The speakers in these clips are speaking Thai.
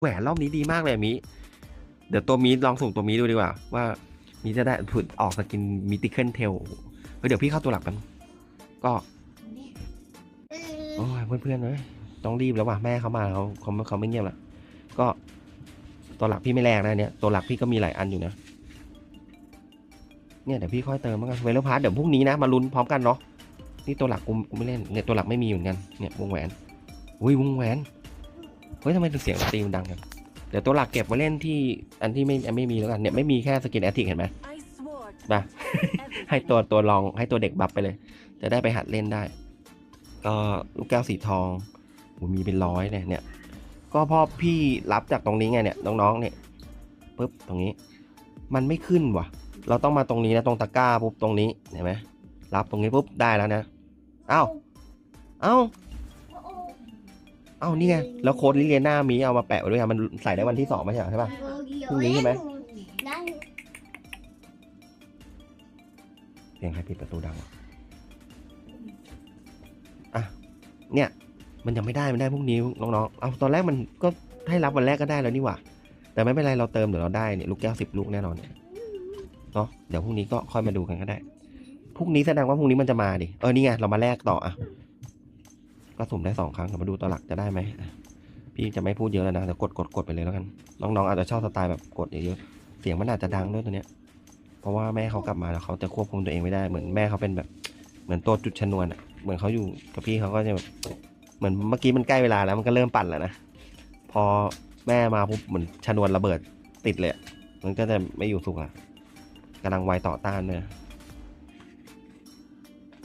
แหวนรอบนี้ดีมากเลยอะมิ เดี๋ยวตัวมีลองสุ่มตัวมีดูดีกว่า ว่ามีจะได้ผุดออกสกินมิติเคิลเทลเฮ้ยเดี๋ยวพี่เข้าตัวหลักแป๊บนึงก็ โอ้ยเพื่อนๆเลยต้องรีบแล้วว่ะแม่เขามาเขาเขาเขาไม่เงียบละก็ตัวหลักพี่ไม่แรงนะเนี่ยตัวหลักพี่ก็มีหลายอันอยู่นะเนี่ยเดี๋ยวพี่ค่อยเติมแล้วกันเวลพาร์ทเดี๋ยวพรุ่งนี้นะมาลุ้นพร้อมกันเนาะนี่ตัวหลักกูกูไม่เล่นเนี่ยตัวหลักไม่มีเหมือนกันเนี่ยวงแหวนอุ้ยวงแหวนเฮ้ยทำไมถึงเสียงดนตรีมันดังกันเดี๋ยวตัวหลักเก็บไว้เล่นที่อันที่ไม่ไม่มีแล้วกันเนี่ยไม่มีแค่สกินแอตติกเห็นไหมมาให้ตัวตัวรองให้ตัวเด็กบัฟไปเลย จะได้ไปหัดเล่นได้ ก็ลูกแก้วสีทองโหมีเป็นร้อยเลยเนี่ย ก็พอพี่รับจากตรงนี้ไงเนี่ยน้องๆเนี่ยปุ๊บตรงนี้ มันไม่ขึ้นว่ะ เราต้องมาตรงนี้นะตรงตะกร้าปุ๊บตรงนี้เห็นไหมรับตรงนี้ปุ๊บได้แล้วนะ เอ้า เอ้า เอ้านี่ไงแล้วโค้ดลิเลียนามีเอามาแปะไว้ด้วยอะมันใส่ได้วันที่สองไม่ใช่เหรอใช่ปะพรุ่งนี้ใช่ไหม เสียงใครปิดประตูดังวะอะเนี่ย มันยังไม่ได้มันได้พรุ่งนี้น้องๆเอาตอนแรกมันก็ให้รับวันแรกก็ได้แล้วนี่หว่า แต่ไม่เป็นไรเราเติมเดี๋ยวเราได้เนี่ยลูกแก้วสิบลูกแน่นอนเนี่ยเนาะเดี๋ยวพรุ่งนี้ก็ค่อยมาดูกันก็ได้พรุ่งนี้แสดงว่าพรุ่งนี้มันจะมาดิเออนี่ไงเรามาแลกต่ออะ ก็สุ่มได้สองครั้งเดี๋ยวมาดูตัวหลักจะได้ไหมพี่จะไม่พูดเยอะแล้วนะเดี๋ยวกดกดกดไปเลยแล้วกัน น้องๆอาจจะชอบสไตล์แบบกดเยอะๆเสียงมันอาจจะดังด้วยตัวเนี้ย เพราะว่าแม่เขากลับมาแล้วเขาจะควบคุมตัวเองไม่ได้เหมือนแม่เขาเป็นแบบเหมือนตัวจุดชนวนอะเหมือนเขาอยู่กับพี่เขาก็จะแบบเหมือนเมื่อกี้มันใกล้เวลาแล้วมันก็เริ่มปั่นแล้วนะพอแม่มาปุ๊บเหมือนชนวนระเบิดติดเลย มันก็จะไม่อยู่สุขอะกำลังไวต่อต้านเลย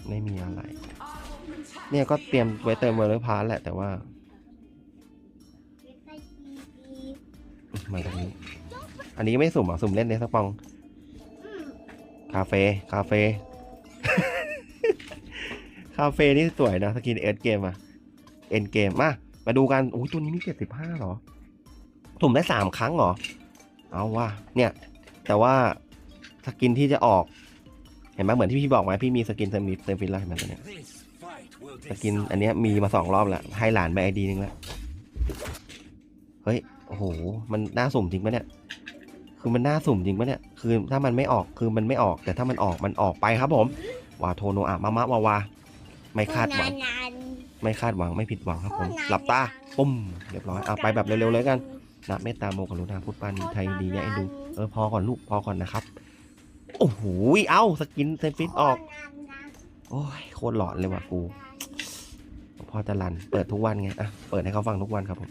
ไม่มีอะไร เนี่ยก็เตรียมไว้เติมเวอร์พาร์แหละแต่ว่ามาตรงนี้ อันนี้ไม่สุ่มอะ สุ่มเล่นในสักปอง คาเฟ่ คาเฟ่ คาเฟ่นี่สวยนะ สกินเอ็ดเกมอะเอ็นเกมมา มาดูกันโอ้ยตัวนี้มีเจ็ดสิบห้าหรอถุ่มได้สามครั้งเหรอ เอาว่ะเนี่ย แต่ว่าสกินที่จะออก เห็นไหมเหมือนที่พี่บอกไหมพี่มีสกินเซมิเซมิลแล้วเห็นไหมตัวเนี้ย สกินอันเนี้ยมีมาสองรอบแล้วให้หลานไปไอดีนึงแล้วเฮ้ยโอ้โหมันน่าสุ่มจริงปะเนี่ย คือมันน่าสุ่มจริงปะเนี่ย คือถ้ามันไม่ออกคือมันไม่ออก แต่ถ้ามันออกมันออกไปครับผมวาโทโนอะมามะวาวาไม่คาดหวัง ไม่คาดหวังไม่ผิดหวังครับผมหลับตาปุ้มเรียบร้อยอะไปแบบเร็วๆเลยกันนะเมตตาโมกรุณาพุทธปานีไทยดีเนี่ยเอ็นดูเออพอก่อนลูกพอก่อนนะครับโอ้โหเอ้าสกินเซฟิตออก โอ้ยโคตรหลอนเลยว่ะกู พอจะรัน เปิดทุกวันไง อะ เปิดให้เขาฟังทุกวันครับผม